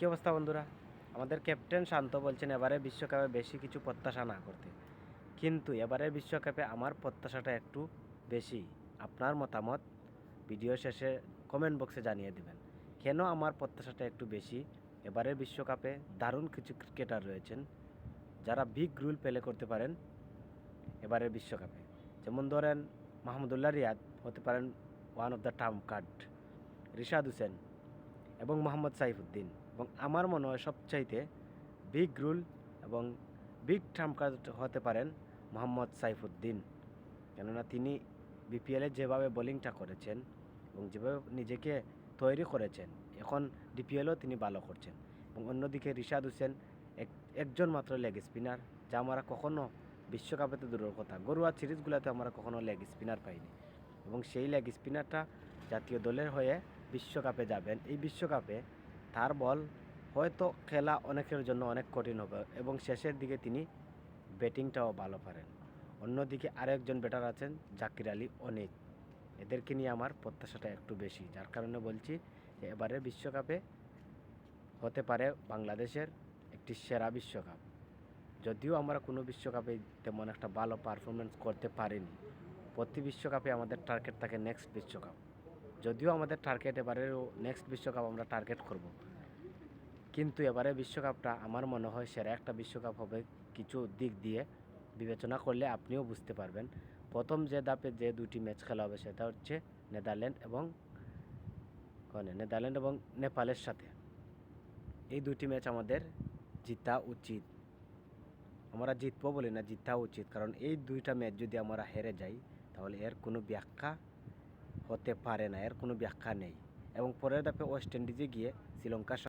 কী অবস্থা বন্ধুরা? আমাদের ক্যাপ্টেন শান্ত বলছেন, এবারে বিশ্বকাপে বেশি কিছু প্রত্যাশা না করতে। কিন্তু এবারে বিশ্বকাপে আমার প্রত্যাশাটা একটু বেশি। আপনার মতামত? ভিডিও শেষে কমেন্ট বক্সে জানিয়ে দেবেন। কেন আমার প্রত্যাশাটা একটু বেশি? এবারের বিশ্বকাপে দারুণ কিছু ক্রিকেটার রয়েছেন, যারা বিগ রুল প্লে করতে পারেন এবারের বিশ্বকাপে। যেমন ধরেন মাহমুদুল্লাহ রিয়াদ, হতে পারেন one of the trump card Rishad Hossain এবং মোহাম্মদ সাইফুদ্দিন। এবং আমার মনে হয় সবচাইতে বিগ রুল এবং বিগ টার্ম কার্ড হতে পারেন মোহাম্মদ সাইফুদ্দিন। কেননা তিনি বিপিএলে যেভাবে বোলিংটা করেছেন এবং যেভাবে নিজেকে তৈরি করেছেন, এখন ডিপিএলও তিনি ভালো করছেন। এবং অন্যদিকে রিশাদ হোসেন এক, একজন মাত্র লেগ স্পিনার যা আমরা কখনও বিশ্বকাপে তো দূরের কথা। গরুয়া সিরিজগুলোতে আমরা কখনো লেগ স্পিনার পাইনি। এবং সেই লেগ স্পিনারটা জাতীয় দলের হয়ে বিশ্বকাপে যাবেন। এই বিশ্বকাপে তার বল হয়তো খেলা অনেকের জন্য অনেক কঠিন হবে এবং শেষের দিকে তিনি ব্যাটিংটাও ভালো পারেন। অন্যদিকে আরেকজন ব্যাটার আছেন জাকির আলী অনেক এদেরকে নিয়ে আমার প্রত্যাশাটা একটু বেশি, যার কারণে বলছি যে এবারে বিশ্বকাপে হতে পারে বাংলাদেশের একটি সেরা বিশ্বকাপ। যদিও আমরা কোনো বিশ্বকাপে তেমন একটা ভালো পারফরমেন্স করতে পারিনি। প্রতি বিশ্বকাপে আমাদের টার্গেট থাকে নেক্সট বিশ্বকাপ। যদিও আমাদের টার্গেট এবারেও নেক্সট বিশ্বকাপ আমরা টার্গেট করব। কিন্তু এবারে বিশ্বকাপটা আমার মনে হয় সেরা একটা বিশ্বকাপ হবে কিছু দিক দিয়ে। বিবেচনা করলে আপনিও বুঝতে পারবেন। প্রথম যে ধাপে যে দুটি ম্যাচ খেলা হবে সেটা হচ্ছে নেদারল্যান্ড এবং কনে, নেদারল্যান্ড এবং নেপালের সাথে। এই দুটি ম্যাচ আমাদের জিতা উচিত। আমরা জিতবো বলি না, জিতা উচিত। কারণ এই দুইটা ম্যাচ যদি আমরা হেরে যাই, তাহলে এর কোনো ব্যাখ্যা হতে পারে না এর কোনো ব্যাখ্যা নেই। এবং পরের ধাপে ওয়েস্ট ইন্ডিজে গিয়ে শ্রীলঙ্কার